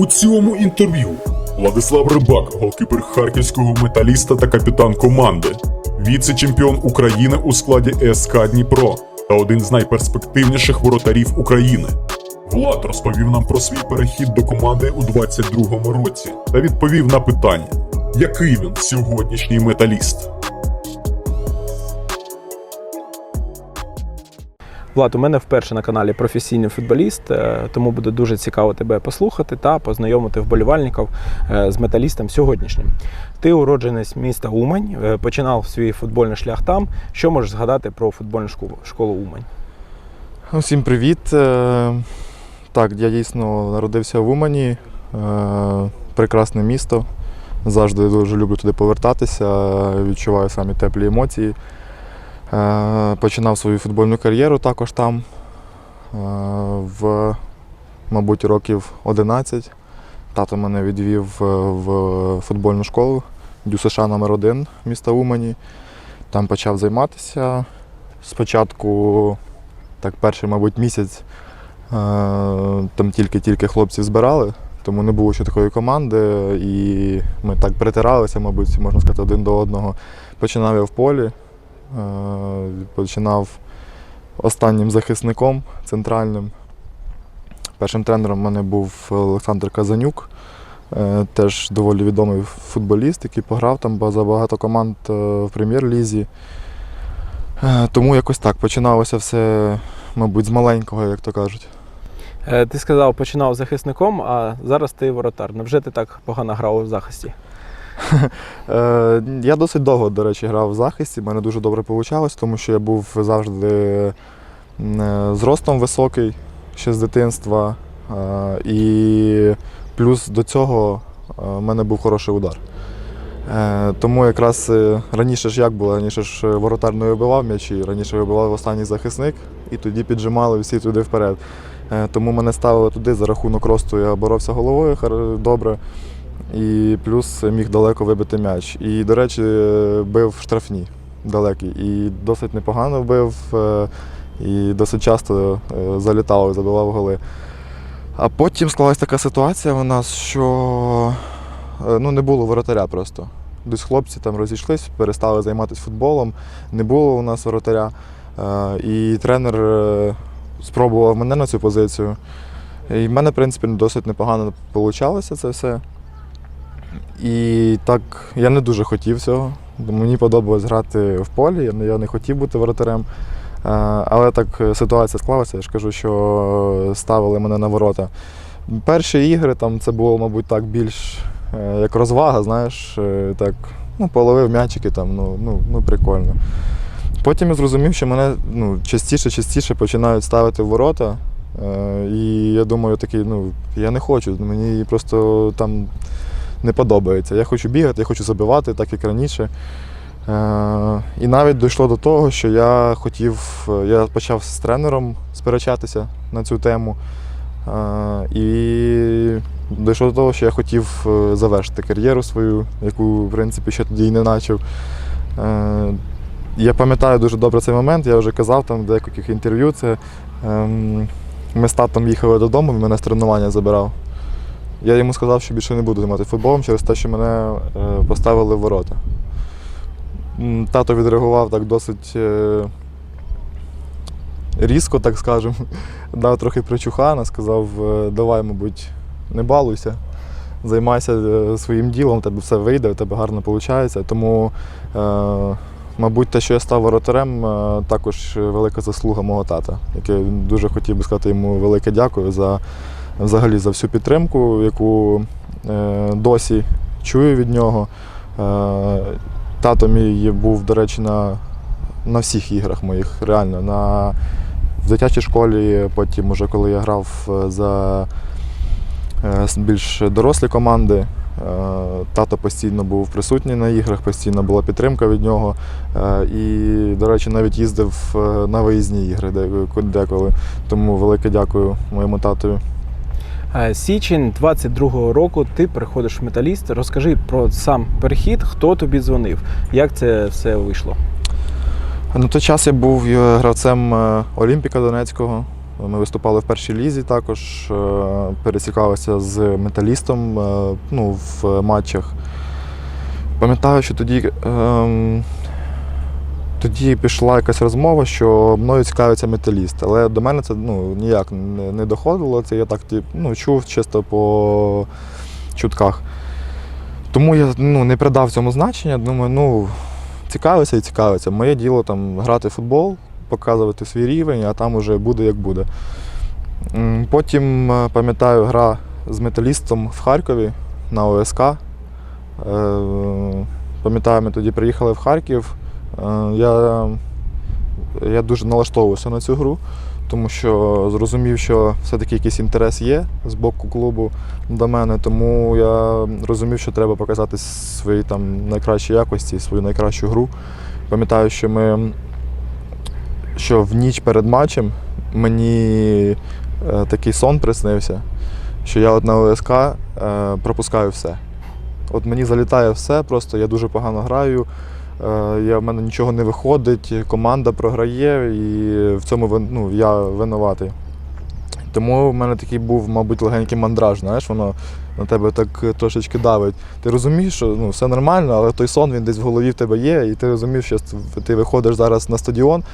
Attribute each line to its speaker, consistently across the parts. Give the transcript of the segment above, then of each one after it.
Speaker 1: У цьому інтерв'ю Владислав Рибак, голкіпер харківського металіста та капітан команди, віце-чемпіон України у складі СК Дніпро та один з найперспективніших воротарів України. Влад розповів нам про свій перехід до команди у 22-му році та відповів на питання, який він сьогоднішній металіст.
Speaker 2: Влад, у мене вперше на каналі професійний футболіст, е, тому буде дуже цікаво тебе послухати та познайомити вболівальників е, з металістом сьогоднішнім. Ти уродженець міста Умань, е, починав свій футбольний шлях там. Що можеш згадати про футбольну школу, школу Умань?
Speaker 3: Усім привіт. Так, я дійсно народився в Умані. Прекрасне місто. Завжди дуже люблю туди повертатися, відчуваю самі теплі емоції. Е, Починав свою футбольну кар'єру також там. Е, В, мабуть, років 11. Тато мене відвів е, в футбольну школу Дю США номер 1 міста Умані. Там почав займатися. Спочатку так перший, мабуть, місяць там тільки-тільки хлопців збирали, тому не було ще такої команди. І ми так притиралися, мабуть, можна сказати, один до одного. Починав я в полі, починав останнім захисником центральним. Першим тренером в мене був Олександр Казанюк, е, теж доволі відомий футболіст, який пограв там за багато команд е, в прем'єр-лізі. Е, Тому якось так починалося все, мабуть, з маленького, як то кажуть.
Speaker 2: Е, Ти сказав, починав захисником, а зараз ти воротар. Невже ти так погано грав у захисті?
Speaker 3: Е, Я досить довго, до речі, грав в захисті. в мене дуже добре вийшло, тому що я був завжди е, зростом високий ще з дитинства. Е, І плюс до цього в мене був хороший удар. Тому якраз раніше ж як було, раніше ж воротар не вибивав м'ячі, раніше вибивав останній захисник і тоді піджимали всі туди вперед. Тому мене ставили туди за рахунок росту, я боровся головою добре. І плюс міг далеко вибити м'яч. І, до речі, е, бив штрафні далекі. І досить непогано бив, е, і досить часто е, залітав і забивав голи. А потім склалася така ситуація у нас, що ну, не було воротаря просто. Десь хлопці там розійшлись, перестали займатися футболом, не було у нас воротаря. І тренер спробував мене на цю позицію. І в мене, в принципі, досить непогано вийшло це все. І так, я не дуже хотів цього. Мені подобалось грати в полі, я не, хотів бути воротарем. Е, Але так е, ситуація склалася, я ж кажу, що ставили мене на ворота. Перші ігри там це було, мабуть, так більш е, як розвага, знаєш, так, ну, половив м'ячики там, ну, ну, ну прикольно. Потім я зрозумів, що мене ну, частіше, частіше починають ставити в ворота. І я думаю, такий, ну, я не хочу, мені просто там не подобається. Я хочу бігати, я хочу забивати, так як раніше. Е, І навіть дійшло до того, що я хотів, я почав з тренером сперечатися на цю тему. Е, І дійшло до того, що я хотів е, завершити кар'єру свою, яку, в принципі, ще тоді й не почав. Е, Я пам'ятаю дуже добре цей момент, я вже казав там в деяких інтерв'ю. Це ем, ми з татом їхали додому, він мене з тренування забирав. Я йому сказав, що більше не буду займатися футболом через те, що мене е, поставили в ворота. Тато відреагував так досить е, різко, так скажемо. Дав трохи причухана, сказав, е, давай, мабуть, не балуйся, займайся своїм ділом, тебе все вийде, у тебе гарно виходить. Тому, мабуть, те, що я став воротарем, також велика заслуга мого тата, який дуже хотів би сказати йому велике дякую за взагалі за всю підтримку, яку е, досі чую від нього. Е, тато мій був, до речі, на, на всіх іграх моїх, реально. На, в дитячій школі, потім, уже коли я грав е, за більш дорослі команди. Тато постійно був присутній на іграх, постійно була підтримка від нього. І, до речі, навіть їздив на виїзні ігри деколи. Тому велике дякую моєму татові.
Speaker 2: Е, Січень 22-го року ти переходиш в металіст. Розкажи про сам перехід, хто тобі дзвонив, як це все вийшло.
Speaker 3: На той час я був е, гравцем е, Олімпіка Донецького. Ми виступали в першій лізі також, пересікалися з металістом ну, в матчах. Пам'ятаю, що тоді, ем, тоді пішла якась розмова, що мною цікавиться металіст. Але до мене це ну, ніяк не, доходило. Це я так ну, чув чисто по чутках. Тому я ну, не придав цьому значення. Думаю, ну, цікавиться і цікавиться. Моє діло там грати в футбол, показувати свій рівень, а там уже буде як буде. Потім е, пам'ятаю гра з металістом в Харкові на ОСК. Е, Пам'ятаю, ми тоді приїхали в Харків. Е, Я, я дуже налаштовувався на цю гру, тому що зрозумів, що все-таки якийсь інтерес є з боку клубу до мене, тому я розумів, що треба показати свої там найкращі якості, свою найкращу гру. Пам'ятаю, що ми що в ніч перед матчем мені е, такий сон приснився, що я от на ОСК е, пропускаю все. От мені залітає все, просто я дуже погано граю, я, в мене нічого не виходить, команда програє, і в цьому ну, я винуватий. Тому в мене такий був, мабуть, легенький мандраж, знаєш, воно на тебе так трошечки давить. Ти розумієш, що ну, все нормально, але той сон він десь в голові в тебе є, і ти розумієш, що ти виходиш зараз на стадіон,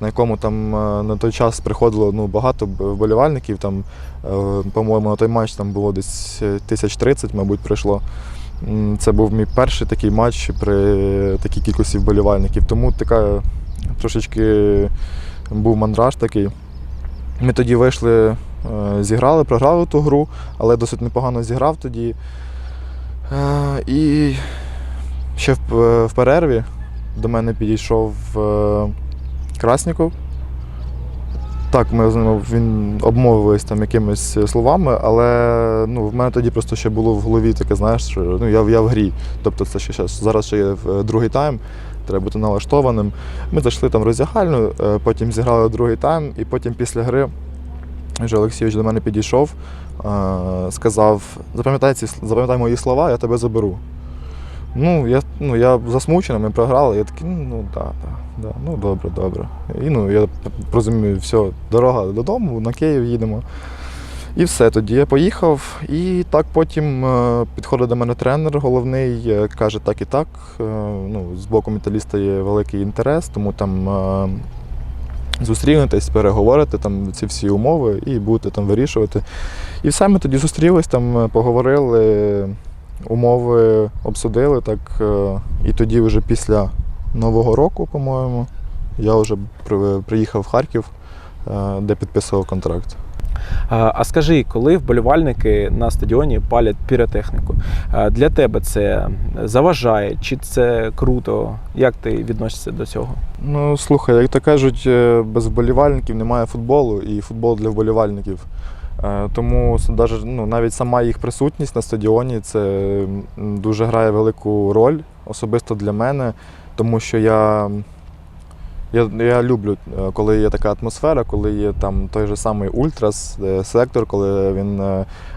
Speaker 3: на якому там е, на той час приходило ну, багато вболівальників. Там, е, по-моєму, на той матч там було десь е, тисяч тридцять, мабуть, прийшло. Це був мій перший такий матч при такій кількості вболівальників. Тому така трошечки був мандраж такий. Ми тоді вийшли, е, зіграли, програли ту гру, але досить непогано зіграв тоді. Е, І ще в, в перерві до мене підійшов е, Красніков. Так, ми з ним він обмовились там якимись словами, але ну, в мене тоді просто ще було в голові таке, знаєш, що ну, я, я в грі. Тобто це ще зараз ще є е, другий тайм, треба бути налаштованим. Ми зайшли там в роздягальню, е, потім зіграли другий тайм, і потім після гри вже Олексійович до мене підійшов, е, сказав: запам'ятай, ці, запам'ятай мої слова, я тебе заберу. Ну, я, ну, я засмучений, ми програли. Я такий, ну, ну да, да, да, ну добре, добре. І ну, я розумію, все, дорога додому, на Київ їдемо. І все, тоді я поїхав. І так потім е, підходить до мене тренер головний, е, каже так і так. Е, ну, з боку металіста є великий інтерес, тому там зустрінетесь, переговорите там ці всі умови і будете там вирішувати. І все, ми тоді зустрілись, там поговорили, умови обсудили. так. е, І тоді вже після Нового року, по-моєму, я вже приїхав в Харків, е, де підписував контракт.
Speaker 2: А скажи, коли вболівальники на стадіоні палять піротехніку, для тебе це заважає чи це круто? Як ти відносишся до цього?
Speaker 3: Ну, слухай, як то кажуть, е, без вболівальників немає футболу, і футбол для вболівальників. Е, Тому ну, навіть сама їх присутність на стадіоні це дуже грає велику роль, особисто для мене, тому що я, я, я люблю, е, коли є така атмосфера, коли є там той же самий Ультрас, е, сектор, коли він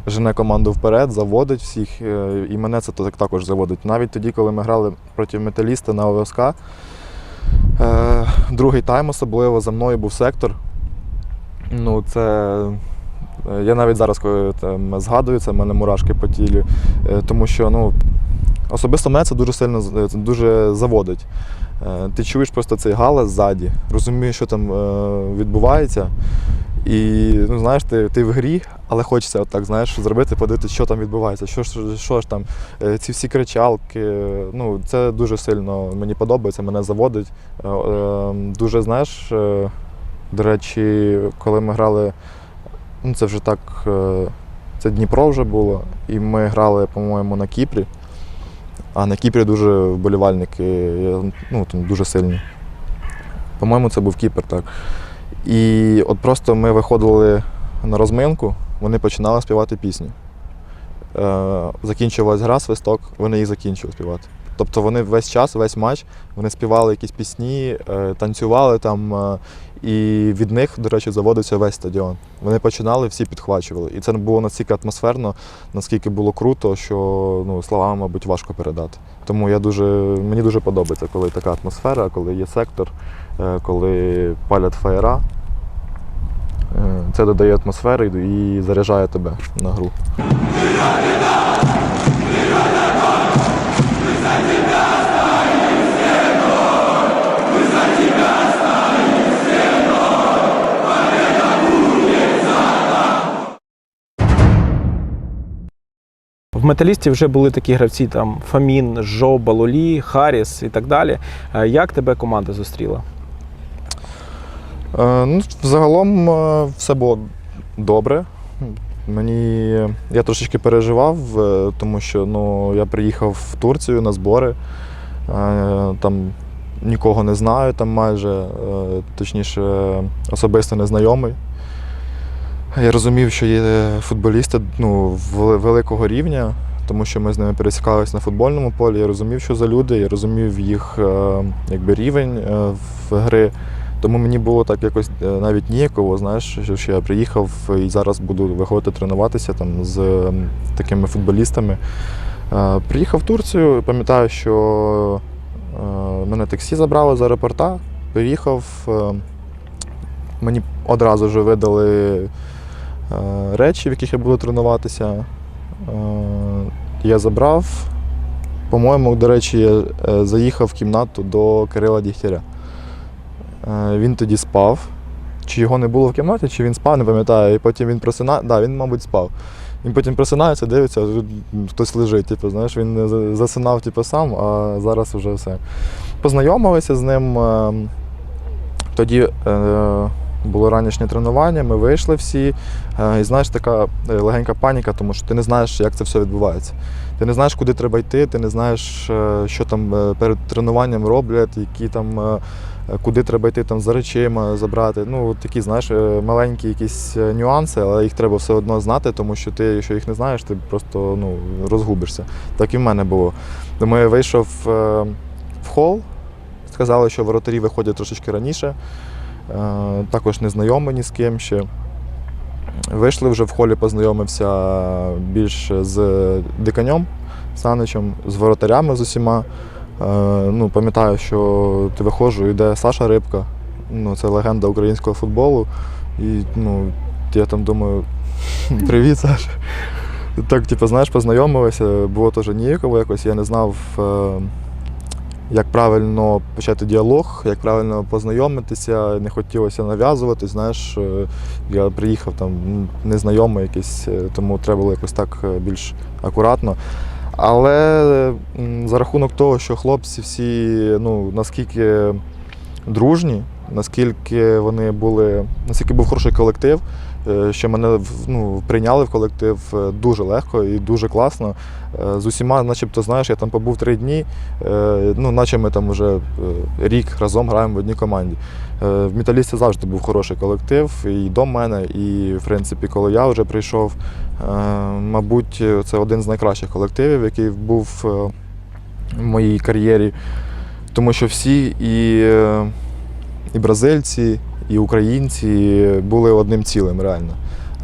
Speaker 3: жене команду вперед, заводить всіх, і мене це так- також заводить. Навіть тоді, коли ми грали проти металіста на ОСК, другий тайм особливо за мною був сектор. Ну, це. Е, Я навіть зараз, коли там, згадую, це в мене мурашки по тілі. Е, Тому що ну, особисто мене це дуже сильно це дуже заводить. Е, Ти чуєш просто цей галас ззаді, розумієш, що там е, відбувається. І ну, знаєш, ти, ти в грі, але хочеться отак, знаєш, зробити, подивитися, що там відбувається, що ж, що ж там, Е, ці всі кричалки. е, Ну, це дуже сильно мені подобається, мене заводить. Е, е, Дуже знаєш, е, до речі, коли ми грали, ну це вже так, е, це Дніпро вже було, і ми грали, по-моєму, на Кіпрі. А на Кіпрі дуже вболівальники, ну, там дуже сильні. По-моєму, це був Кіпр, так. І от просто ми виходили на розминку, вони починали співати пісні. Е, закінчувалась гра, свисток, вони їх закінчували співати. Тобто вони весь час, весь матч, вони співали якісь пісні, е, танцювали там, і від них, до речі, заводився весь стадіон. Вони починали, всі підхвачували. І це було настільки атмосферно, наскільки було круто, що ну, словами, мабуть, важко передати. Тому я дуже, мені дуже подобається, коли така атмосфера, коли є сектор, е, коли палять фаєра. Е, Це додає атмосфери і заряджає тебе на гру.
Speaker 2: В металісті вже були такі гравці: там Фамін, Жо, Балолі, Харіс і так далі. Е, Як тебе команда зустріла?
Speaker 3: Е, Ну, загалом е, все було добре. Мені я трошечки переживав, е, тому що ну, я приїхав в Турцію на збори. Там нікого не знаю, там майже, точніше, особисто незнайомий. Я розумів, що є футболісти ну, великого рівня, тому що ми з ними пересікалися на футбольному полі. Я розумів, що за люди, я розумів їх е, якби, рівень е, в гри. Тому мені було так якось е, навіть ніяково, знаєш, що, я приїхав і зараз буду виходити тренуватися там з такими футболістами. Приїхав в Турцію, пам'ятаю, що мене таксі забрало з аеропорта, приїхав. Мені одразу ж видали речі, в яких я буду тренуватися. Е, Я забрав. По-моєму, до речі, я е, заїхав в кімнату до Кирила Дігтяря. Е, Він тоді спав. Чи його не було в кімнаті, чи він спав, не пам'ятаю. І потім він просинає. Да, він, мабуть, спав. Він потім просинається, дивиться, хтось лежить. Типу, знаєш, він засинав типу, сам, а зараз вже все. Познайомилися з ним. е, Тоді е, було ранішнє тренування, ми вийшли всі. Е, і знаєш, така е, легенька паніка, тому що ти не знаєш, як це все відбувається. Ти не знаєш, куди треба йти, ти не знаєш, е, що там перед тренуванням роблять, які там, куди треба йти там за речима забрати. Ну, такі, знаєш, маленькі якісь нюанси, але їх треба все одно знати, тому що ти, якщо їх не знаєш, ти просто ну, розгубишся. Так і в мене було. Тому я вийшов в хол, сказали, що воротарі виходять трошечки раніше. Е, Також не знайомий ні з ким ще. Вийшли вже в холі, познайомився більше з диканьом Саничем, з воротарями з усіма. Е, Ну, пам'ятаю, що ти виходжу, йде Саша Рибка, ну, це легенда українського футболу. І ну, я там думаю, привіт, Саша. Так, типу, знаєш, познайомилися, було теж ніяково якось, я не знав, е, як правильно почати діалог, як правильно познайомитися, не хотілося нав'язувати. Знаєш, е, я приїхав там незнайомий якийсь, е, тому треба було якось так е, більш акуратно. Але за рахунок того, що хлопці всі ну, наскільки дружні, наскільки вони були, наскільки був хороший колектив, що мене ну, прийняли в колектив е, дуже легко і дуже класно. Е, З усіма, начебто, знаєш, я там побув три дні, е, ну, наче ми там вже е, рік разом граємо в одній команді. Е, В металісті завжди був хороший колектив і до мене, і в принципі, коли я вже прийшов, е, мабуть, це один з найкращих колективів, який був е, в моїй кар'єрі. Тому що всі і, е, і бразильці, і українці були одним цілим, реально.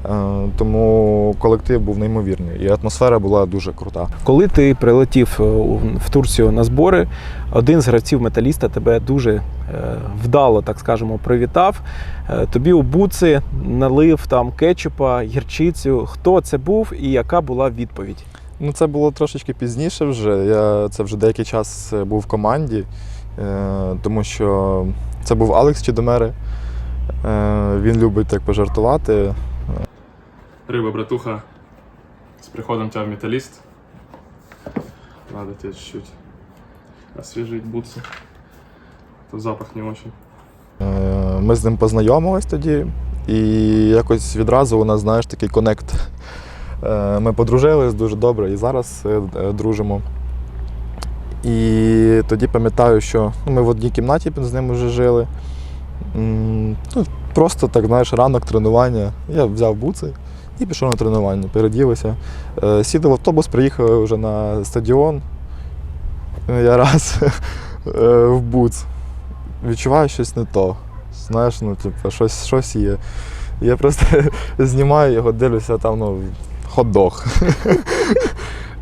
Speaker 3: Е, Тому колектив був неймовірний, і атмосфера була дуже крута.
Speaker 2: Коли ти прилетів е, в Турцію на збори, один з гравців металіста тебе дуже е, вдало, так скажемо, привітав. Тобі у буци налив там кетчупа, гірчицю. Хто це був і яка була відповідь?
Speaker 3: Ну, це було трошечки пізніше вже. Я це вже деякий час був в команді, тому що це був Алекс Чідомери. Е, Він любить так пожартувати.
Speaker 4: Риба, братуха, с приходом тебя в металлист. Надо тебе чуть-чуть освежить бутсы. Тут запах не очень.
Speaker 3: Е, Ми з ним познайомились тоді, і якось відразу у нас, знаєш, такий конект. Е, Ми подружились дуже добре і зараз дружимо. І тоді пам'ятаю, що ну, ми в одній кімнаті з ним вже жили. Ну, просто так, знаєш, ранок тренування. Я взяв буци і пішов на тренування, переділися. Е, Сіли в автобус, приїхали вже на стадіон. Я раз е, в буц відчуваю щось не то. Знаєш, ну, типу, щось, щось є. Я просто знімаю його, дивлюся, там, ну, хот-дог.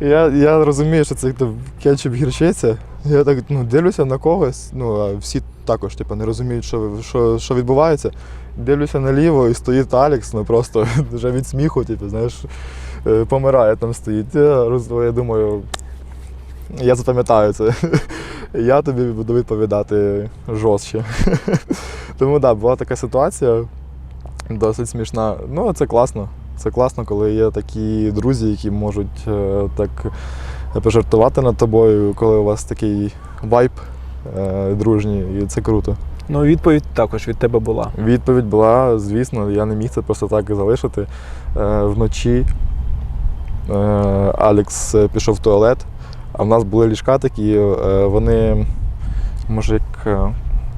Speaker 3: я, я розумію, що це там, кетчуп гірчиця. Я так ну, дивлюся на когось, ну, а всі також типу, не розуміють, що, що, що відбувається. Дивлюся наліво і стоїть Алекс, ну просто вже від сміху, типу, знаєш, е, помирає там стоїть. Я, я думаю, я запам'ятаю це. Я тобі буду відповідати жорстче. Тому так, да, була така ситуація досить смішна. Ну, це класно. Це класно, коли є такі друзі, які можуть е, так пожартувати над тобою, коли у вас такий вайб е, дружній, і це круто.
Speaker 2: Ну, відповідь також від тебе була.
Speaker 3: Відповідь була, звісно, я не міг це просто так залишити. Е, вночі е, Алекс пішов в туалет, а в нас були ліжка такі, вони, може, як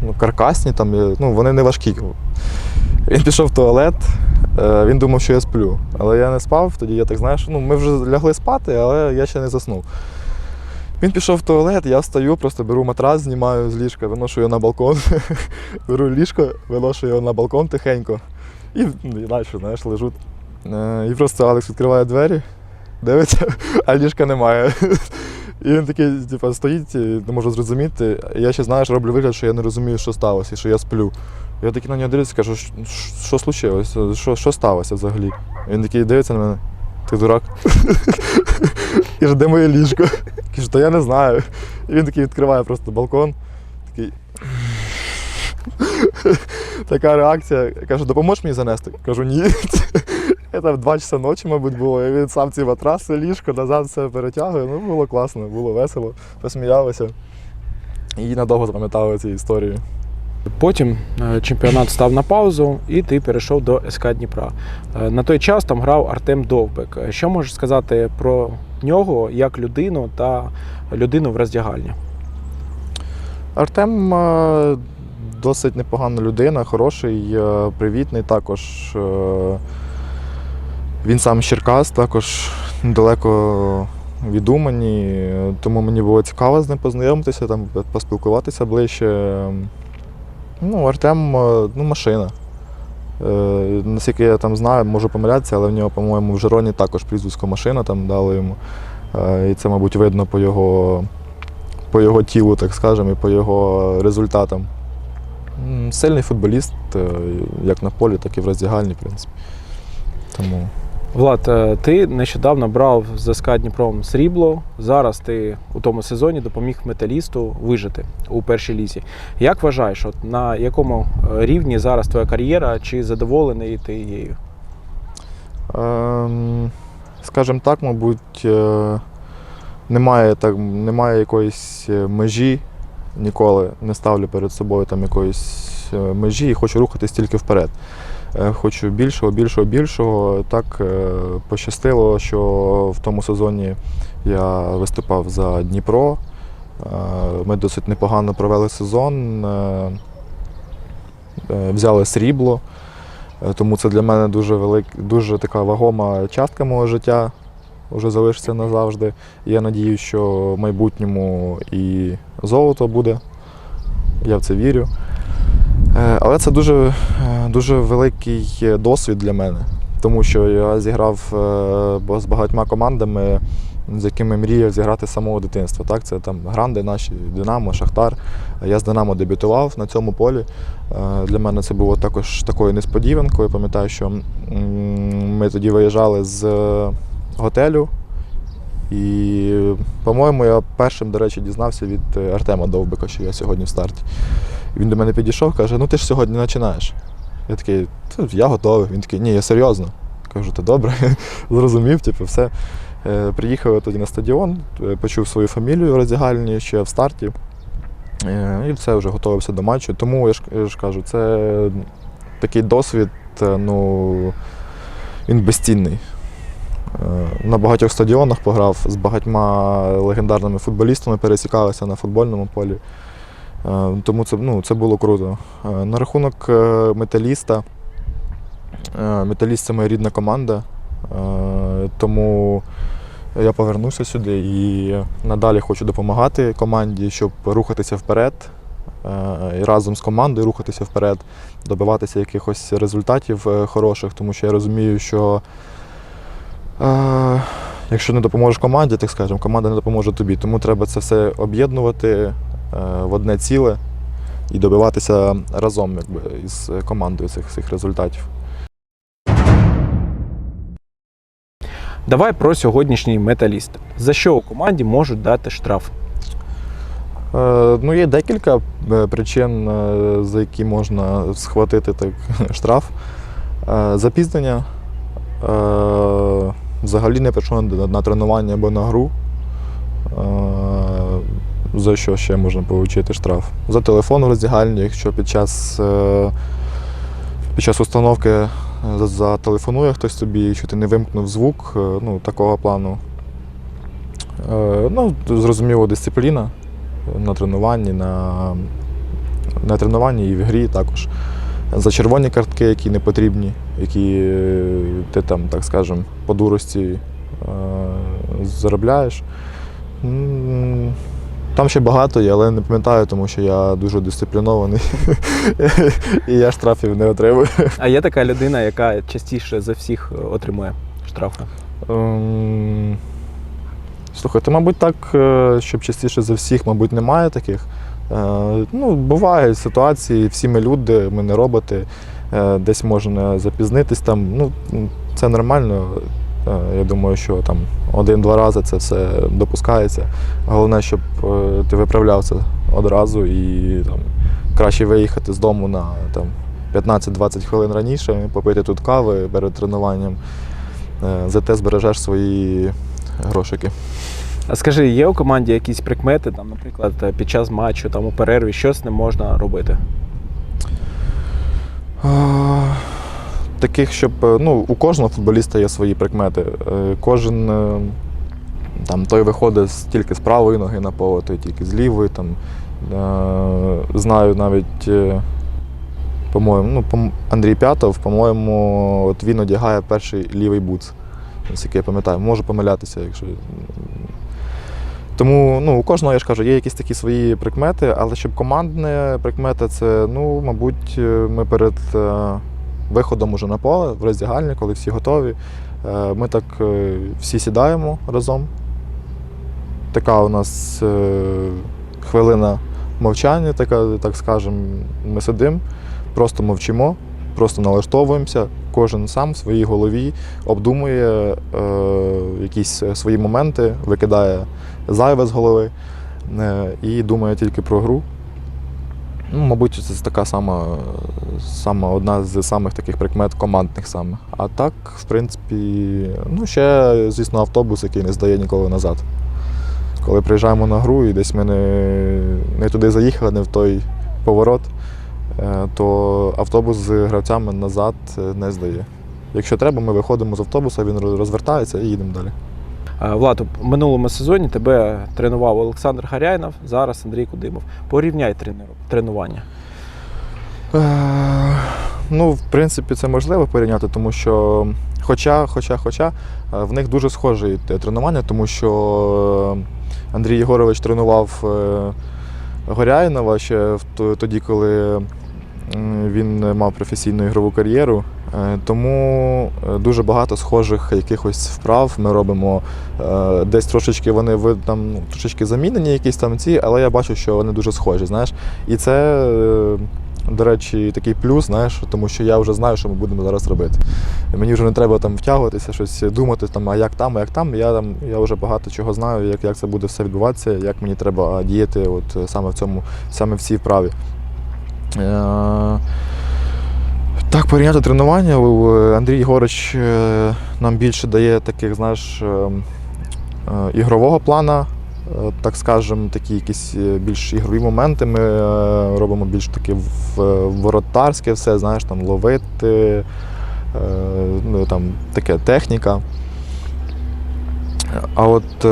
Speaker 3: ну, каркасні, там, ну, вони не важкі. Він пішов в туалет, е, він думав, що я сплю. Але я не спав, тоді я так знаєш, ну, ми вже лягли спати, але я ще не заснув. Він пішов в туалет, я встаю, просто беру матрас, знімаю з ліжка, виношу його на балкон. беру ліжко, виношу його на балкон тихенько. І, ну, і далі, знаєш, лежу. Е, І просто Алекс відкриває двері, дивиться, а ліжка немає. І він такий, типу, стоїть, не можу зрозуміти. Я ще, знаєш, роблю вигляд, що я не розумію, що сталося, і що я сплю. Я такий на нього дивлюся кажу, «Що- що случилось? Що, що сталося взагалі? Він такий дивиться на мене. Ти дурак? Каже, де моє ліжко? Кажу, та я не знаю. І він такий відкриває просто балкон. Такий. Така реакція. Каже, допоможеш мені занести? Кажу, ні. Це там два часа ночі, мабуть, було. І він сам ці матраси, ліжко, назад все перетягує. Ну, було класно, було весело, посміялися. І надовго запам'ятали ці історії.
Speaker 2: Потім е, чемпіонат став на паузу, і ти перейшов до СК Дніпра. Е, На той час там грав Артем Довбек. Е, Що можеш сказати про нього як людину та людину в роздягальні?
Speaker 3: Артем досить непогана людина, хороший, привітний також. Він сам Черкас, також недалеко від Умані, тому мені було цікаво з ним познайомитися, там, поспілкуватися ближче. Ну, Артем е, ну, машина. Е, Наскільки я там знаю, можу помилятися, але в нього, по-моєму, в Жероні також прізвисько машина там дали йому. Е, І це, мабуть, видно по його по його тілу, так скажемо, і по його результатам. Сильний футболіст, е, як на полі, так і в роздягальні, в принципі. Тому
Speaker 2: Влад, е, ти нещодавно брав з СК Дніпром срібло. Зараз ти у тому сезоні допоміг металісту вижити у першій лізі. Як вважаєш, от на якому е, рівні зараз твоя кар'єра? Чи задоволений ти її?
Speaker 3: Ем, скажімо так, мабуть, е, немає, так, немає якоїсь межі, ніколи не ставлю перед собою там якоїсь межі і хочу рухатись тільки вперед. Е, Хочу більшого, більшого, більшого. Так е, пощастило, що в тому сезоні я виступав за Дніпро. Е, Ми досить непогано провели сезон, взяли срібло. Тому це для мене дуже велик, дуже така вагома частка мого життя вже залишиться назавжди. Я надію, що в майбутньому і золото буде. Я в це вірю. Е, Але це дуже, е, дуже великий досвід для мене, тому що я зіграв е, з багатьма командами, з якими мріяв зіграти з самого дитинства. Так? Це там гранди наші, Динамо, Шахтар. Я з Динамо дебютував на цьому полі. Для мене це було також такою несподіванкою. Пам'ятаю, що ми тоді виїжджали з готелю. І, по-моєму, я першим, до речі, дізнався від Артема Довбика, що я сьогодні в старті. Він до мене підійшов, каже: ну ти ж сьогодні починаєш. Я такий, я готовий. Він такий, ні, я серйозно. Кажу, та добре, зрозумів, типу, все. Е, Приїхав тоді на стадіон, е, почув свою фамілію в роздягальні ще в старті. Е, І все, вже готувався до матчу. Тому я ж, я ж кажу, це такий досвід, ну, він безцінний. На багатьох стадіонах пограв, з багатьма легендарними футболістами пересікалися на футбольному полі. Е, Тому це, ну, це було круто. Е, На рахунок е, металіста. Металіст це моя рідна команда. Тому я повернуся сюди і надалі хочу допомагати команді, щоб рухатися вперед. І разом з командою рухатися вперед, добиватися якихось результатів хороших, тому що я розумію, що якщо не допоможеш команді, так скажемо, команда не допоможе тобі. Тому треба це все об'єднувати в одне ціле і добиватися разом якби, із командою цих, цих результатів.
Speaker 2: Давай про сьогоднішній металіст. За що у команді можуть дати штраф?
Speaker 3: Е, Ну, є декілька е, причин, е, за які можна схватити так, штраф. Е, Запізнення. е, Взагалі не прийшов на на тренування або на гру. Е, За що ще можна отримати штраф? За телефон в роздягальні, якщо під час, е, під час установки е, зателефонує хтось тобі, якщо ти не вимкнув звук, е, ну, такого плану. Ну, зрозуміло, дисципліна на тренуванні, на, на тренуванні і в грі також. За червоні картки, які не потрібні, які ти там, так скажем, по дурості заробляєш. Там ще багато є, але не пам'ятаю, тому що я дуже дисциплінований і я штрафів не отримую.
Speaker 2: А є така людина, яка частіше за всіх е, отримує штрафи.
Speaker 3: Ем, Слухайте, мабуть, так, е, щоб частіше за всіх, мабуть, немає таких. Е, Ну, бувають ситуації, всі ми люди, ми не роботи, е, десь можна запізнитись там. Ну, це нормально. Е, Я думаю, що там один-два рази це все допускається. Головне, щоб е, ти виправляв це одразу і там, краще виїхати з дому на там, 15-20 хвилин раніше, попити тут кави перед тренуванням. Е, Зате збережеш свої грошики.
Speaker 2: А скажи, є у команді якісь прикмети, там, наприклад, під час матчу, там у перерві, що з ним можна робити?
Speaker 3: Таких, щоб е, ну, у кожного футболіста є свої прикмети. Е, Кожен е, там, той виходить тільки з правої ноги на поле, той тільки з лівої. Там, знаю навіть, по-моєму, ну, Андрій П'ятов, по-моєму, от він одягає перший лівий бутс. Наскільки я пам'ятаю, можу помилятися, якщо. Тому ну, у кожного, я ж кажу, є якісь такі свої прикмети, але щоб командне прикмети, це, ну, мабуть, ми перед виходом уже на поле, в роздягальні, коли всі готові, е, ми так е, всі сідаємо разом. Така у нас е, хвилина мовчання, така, так скажемо, ми сидимо, просто мовчимо, просто налаштовуємося, кожен сам в своїй голові обдумує якісь свої моменти, викидає зайве з голови і думає тільки про гру. Ну, мабуть, це така сама, сама одна з самих таких прикмет командних саме. А так, в принципі, ну ще, звісно, автобус, який не здає ніколи назад. Коли приїжджаємо на гру і десь ми не, не туди заїхали, не в той поворот, е, то автобус з гравцями назад е, не здає. Якщо треба, ми виходимо з автобуса, він розвертається і їдемо далі.
Speaker 2: Е, Влад, у минулому сезоні тебе тренував Олександр Харяйнов, зараз Андрій Кудимов. Порівняй тренування.
Speaker 3: Е, Ну, в принципі, це можливо порівняти, тому що, хоча, хоча, хоча, е, в них дуже схожі тренування, тому що Андрій Єгорович тренував Горяйнова ще тоді, коли він мав професійну ігрову кар'єру. Е, Тому е, дуже багато схожих якихось вправ ми робимо. Е, Десь трошечки вони там ну, трошечки замінені, якісь там ці, але я бачу, що вони дуже схожі. Знаєш, і це. до речі, такий плюс, знаєш, тому що я вже знаю, що ми будемо зараз робити. Мені вже не треба там втягуватися, щось думати, там, а як там, а як там. Я там я вже багато чого знаю, як, як це буде все відбуватися, як мені треба діяти от, саме в цьому, саме в цій вправі. Е, так, порівняти тренування. Е, Андрій Єгорич е, нам більше дає таких, знаєш, е, ігрового плана, так скажемо, такі якісь більш ігрові моменти. Ми робимо більш таке воротарське все, знаєш, там ловити, ну, там таке техніка. А от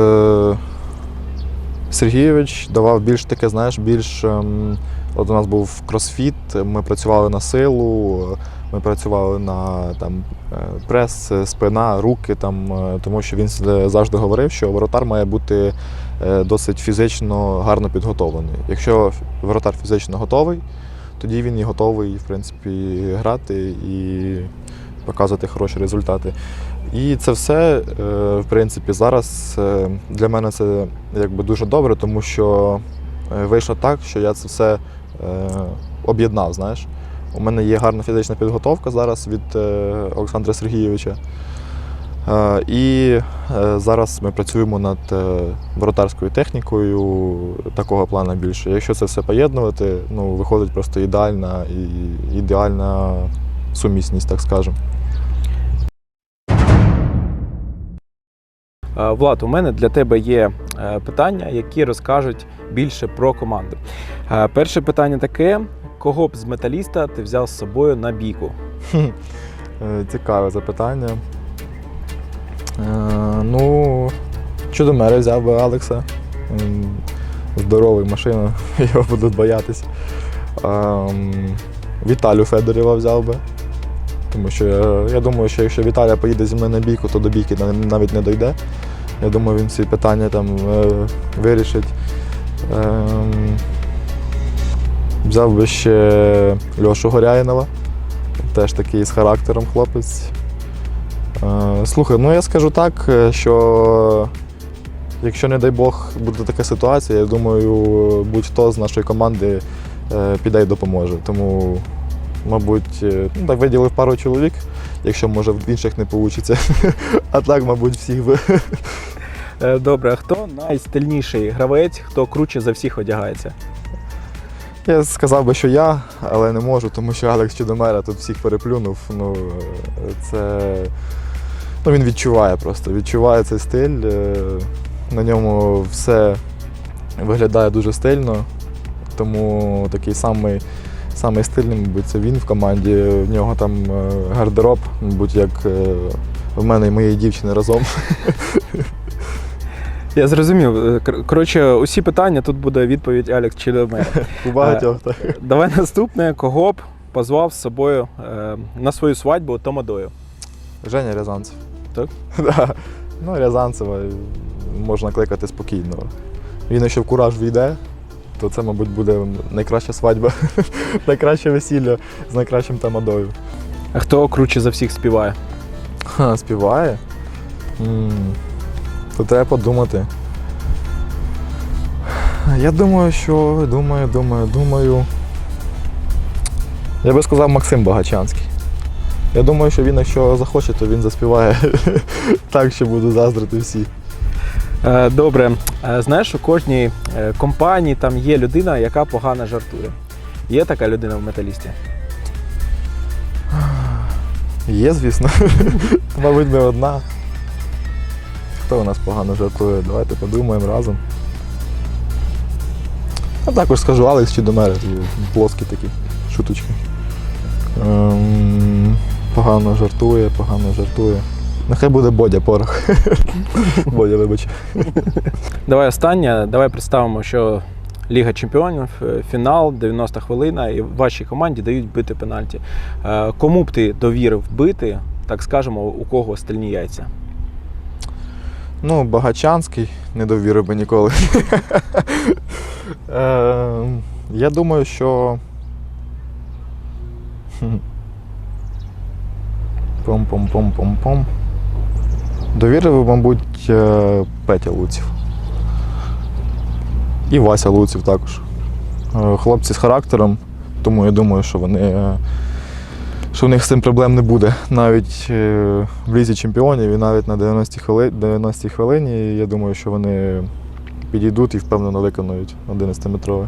Speaker 3: Сергійович давав більш таке, знаєш, більш. От у нас був кросфіт, ми працювали на силу, ми працювали на там, е, прес, спина, руки, там, е, тому що він завжди говорив, що воротар має бути е, досить фізично гарно підготовлений. Якщо воротар фізично готовий, тоді він і готовий в принципі, грати і показувати хороші результати. І це все, в принципі, зараз для мене це якби дуже добре, тому що вийшло так, що я це все об'єднав. Знаєш. У мене є гарна фізична підготовка зараз від е, Олександра Сергійовича. Е, І е, зараз ми працюємо над е, воротарською технікою такого плану більше. Якщо це все поєднувати, ну, виходить просто ідеальна і ідеальна сумісність, так скажемо.
Speaker 2: Влад, у мене для тебе є е, питання, які розкажуть більше про команду. Е, Перше питання таке: кого б з металіста ти взяв з собою на бійку?
Speaker 3: Е, Цікаве запитання. Е, Ну, чудомери взяв би Алекса. Здоровий машина, його будуть боятися. Ем, Віталю Федорєва взяв би. Тому що я, думаю, що якщо Віталя поїде зі мною на бійку, то до бійки навіть не дойде. Я думаю, він всі питання там е, вирішить. Ем, Взяв би ще Льошу Горяїнова. Теж такий з характером хлопець. Е, Слухай, ну я скажу так, е, що якщо, не дай Бог, буде така ситуація, я думаю, будь-хто з нашої команди піде і допоможе. Тому, мабуть, е, ну, так виділив пару чоловік, якщо може в інших не вийде. А так, мабуть, всіх би.
Speaker 2: Е, Добре, а хто найстильніший гравець, хто круче за всіх одягається?
Speaker 3: Я сказав би, що я, але не можу, тому що Алекс Чудомера тут всіх переплюнув. Ну, е, це... ну, він відчуває просто, відчуває цей стиль. На ньому все виглядає дуже стильно, тому такий самий, самий стильний, мабуть, це він в команді. В нього там е, гардероб, мабуть, як е, в мене і моєї дівчини разом.
Speaker 2: Я зрозумів. Е, Коротше, усі питання тут буде відповідь Алекс Чилемер.
Speaker 3: У багатьох так.
Speaker 2: Давай наступне, кого б позвав з собою на свою свадьбу Томадою.
Speaker 3: Женя Рязанцев.
Speaker 2: Так?
Speaker 3: Да. Ну, Рязанцева можна кликати спокійно. Він якщо в кураж війде, то це, мабуть, буде найкраща свадьба, найкраще весілля з найкращим тамадою.
Speaker 2: А хто круче за всіх співає?
Speaker 3: Ха, співає. м То треба подумати. Я думаю, що думаю, думаю, думаю. Я би сказав Максим Багачанський. Я думаю, що він, якщо захоче, то він заспіває так, що буду заздрити всі.
Speaker 2: Е, Добре, Е, знаєш, у кожній е, компанії там є людина, яка погано жартує. Є така людина в металісті?
Speaker 3: Є, звісно. Мабуть, не одна. Хто у нас погано жартує? Давайте подумаємо разом. Я також скажу Алекс чи до мене, плоскі такі шуточки. Ем, погано жартує, погано жартує. Нехай буде Бодя порох. Бодя, вибач.
Speaker 2: Давай останнє. Давай представимо, що Ліга Чемпіонів, е, фінал, 90 хвилина, і вашій команді дають бити пенальті. Е, Кому б ти довірив бити, так скажемо, у кого стальні яйця?
Speaker 3: Ну, Багачанський не довірив би ніколи. Ем, Я думаю, що. Пом-пом-пом-пом-пом. Довірив, мабуть, е, Петя Луців. І Вася Луців також. Е, Хлопці з характером, тому я думаю, що вони. е, Що в них з цим проблем не буде. Навіть в лізі чемпіонів і навіть на 90-й хвили... 90 хвилині, я думаю, що вони підійдуть і впевнено виконують 11-метровий.